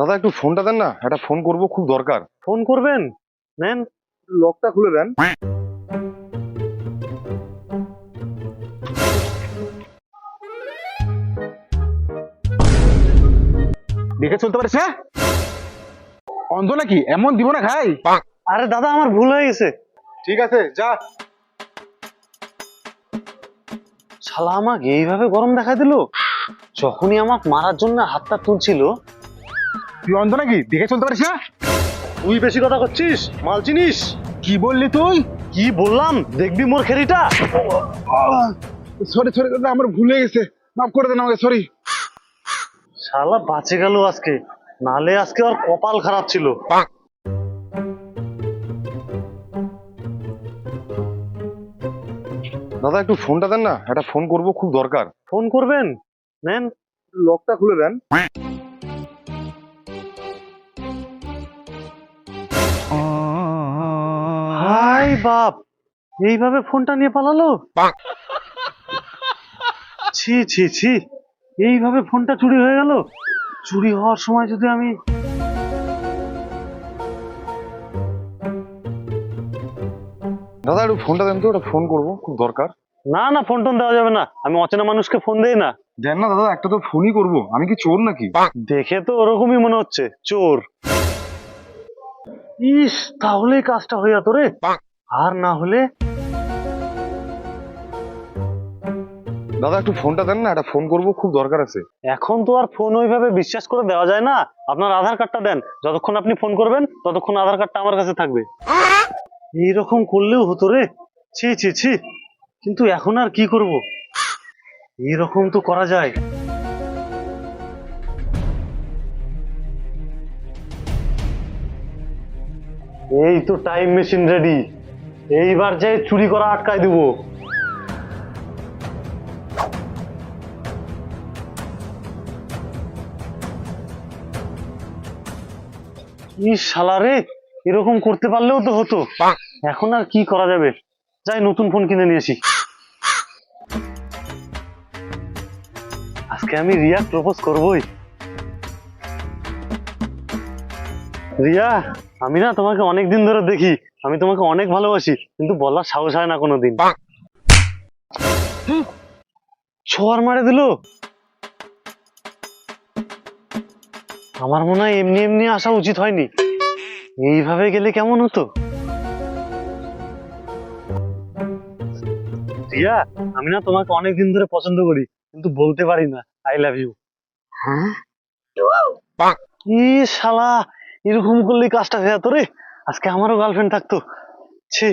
দাদা একটু ফোনটা দেন না। একটা ফোন করব খুব দরকার। ফোন করবেন? নেন। লকটা খুলে দেন। দেখে চলতে পারিস হ্যাঁ? অন্ধ নাকি? এমন দিব না খাই। আরে দাদা আমার ভুল হয়ে গেছে। ঠিক আছে যা। শালা আমাকে এইভাবে গরম দেখা দিল? যখনই আমাকে মারার জন্য হাতটা তুলছিল তুই অন্ধ নাকি? দেখে চলতে পারিস হ্যাঁ তুই বেশি কথা করছিস? মাল চিনিস? কি বললি তুই? কি বললাম? দেখবি মোর খেরিটা? সরি সরি আমার ভুলে গেছে। মাফ করে দেন আমাকে সরি। শালা বাঁচে গেল আজকে। নালে আজকে আর কপাল খারাপ ছিল। দাদা একটু ফোনটা দেন না। একটা ফোন করব খুব দরকার। ফোন করবেন? নেন। লকটা খুলে দেন। বাপ এইভাবে ফোনটা নিয়ে পালালো? ছি ছি ছি এইভাবে ফোনটা চুরি হয়ে গেল? চুরি হওয়ার সময় যদি আমি দাদা একটু ফোনটা দেন তো একটা ফোন করব খুব দরকার। না না ফোন টোন দেওয়া যাবে না। আমি অচেনা মানুষকে ফোন দেই না। দেন না দাদা একটা তো ফোনই করব। আমি কি চোর নাকি? দেখে তো ওরকমই মনে হচ্ছে চোর। ইস তাহলে কাজটা হয়ে যেত রে। আর না হলে? দাদা একটু ফোনটা দেন না একটা ফোন করব খুব দরকার আছে। এখন তো আর ফোন ওইভাবে বিশ্বাস করে দেওয়া যায় না। আপনার আধার কার্ডটা দেন। যতক্ষণ আপনি ফোন করবেন ততক্ষণ আধার কার্ডটা আমার কাছে থাকবে। এইরকম করলেও হতো রে। ছি ছি ছি। কিন্তু এখন আর কি করব? এইরকম তো করা যায়। এই তো টাইম মেশিন রেডি এইবার যে চুরি করা আটকায় দেবো। শালা এরকম করতে পারলেও তো হতো। এখন আর কি করা যাবে? যাই, নতুন ফোন কিনে নিয়েছি আজকে আমি রিয়া প্রপোজ করবই। রিয়া আমি না তোমাকে অনেক দিন ধরে দেখি আমি তোমাকে অনেক ভালোবাসি কিন্তু বলার সাহস হয় না কোনোদিন। ছোয়ার মারে দিল? আমার মনে হয় এমনি এমনি আসা উচিত হয়নি। এইভাবে গেলে কেমন হতো? রিয়া আমি না তোমাকে অনেক দিন ধরে পছন্দ করি কিন্তু বলতে পারি না আই লাভ ইউ হ্যাঁ ই শালা এরকম করলেই কাজটা হয়ে যেত রে। আজকে আমারও গার্লফ্রেন্ড থাকতো। ছি।